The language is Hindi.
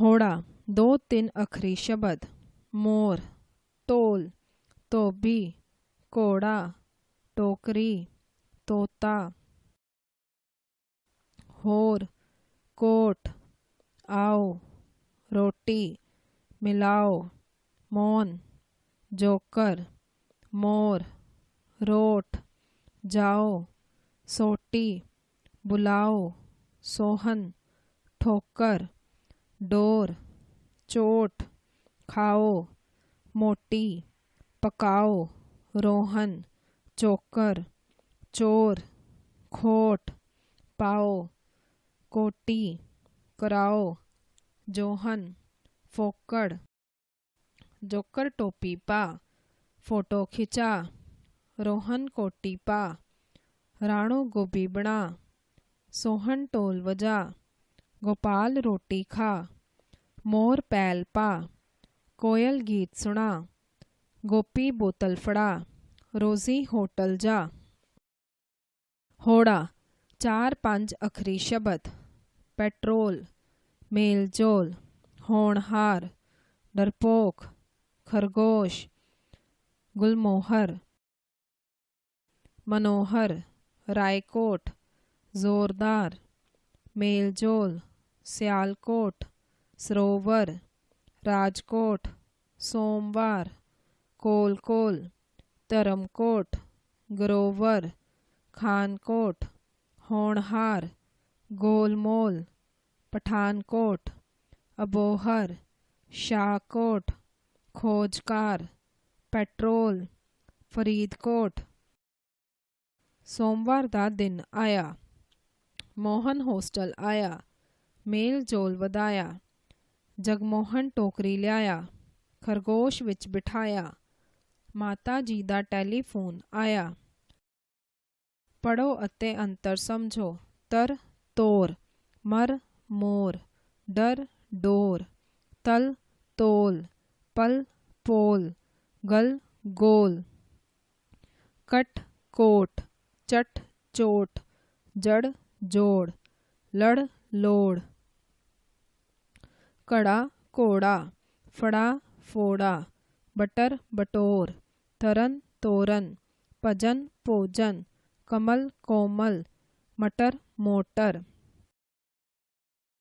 घोड़ा, दो तीन अखरी शब्द, मोर, तोल, तोबी, कोड़ा, टोकरी, तोता, होर, कोट, आओ, रोटी, मिलाओ, मौन, जोकर, मोर, रोट, जाओ, सोटी, बुलाओ, सोहन, ठोकर डोर, चोट, खाओ, मोटी, पकाओ, रोहन, चोकर, चोर, खोट, पाओ, कोटी, कराओ, जोहन, फोकड़, जोकर टोपी पा, फ़ोटो खिंचा, रोहन कोटी पा, राणो गोबीबड़ा सोहन टोल वजा, गोपाल रोटी खा। मोर पैल पा। कोयल गीत सुना गोपी बोतल फड़ा। रोजी होटल जा। होड़ा, चार पंज अखरी शब्द। पेट्रोल मेलजोल होणहार डरपोक, खरगोश। गुलमोहर, मनोहर। रायकोट, जोरदार। मेलजोल सियालकोट। सरोवर राजकोट सोमवार कोलकोल धर्मकोट ग्रोवर खानकोट होणहार गोलमोल पठानकोट अबोहर शाहकोट खोजकार ਪੈਟਰੋਲ ਫਰੀਦਕੋਟ ਸੋਮਵਾਰ ਦਾ ਦਿਨ ਆਇਆ ਮੋਹਨ ਹੋਸਟਲ ਆਇਆ ਮੇਲ ਜੋਲ ਵਧਾਇਆ ਜਗਮੋਹਨ ਟੋਕਰੀ ਲਿਆਇਆ ਖਰਗੋਸ਼ ਵਿੱਚ ਬਿਠਾਇਆ ਮਾਤਾ ਜੀ ਦਾ ਟੈਲੀਫੋਨ ਆਇਆ ਪੜੋ ਅਤੇ ਅੰਤਰ ਸਮਝੋ ਤਰ ਤੋਰ ਮਰ ਮੋਰ ਡਰ ਡੋਰ ਤਲ ਤੋਲ ਪਲ पोल गल गोल कट कोट चट चोट जड़ जोड़ लड़ लोड़ कड़ा कोड़ा फड़ा फोड़ा बटर बटोर तरन तोरन भजन भोजन कमल कोमल मटर मोटर।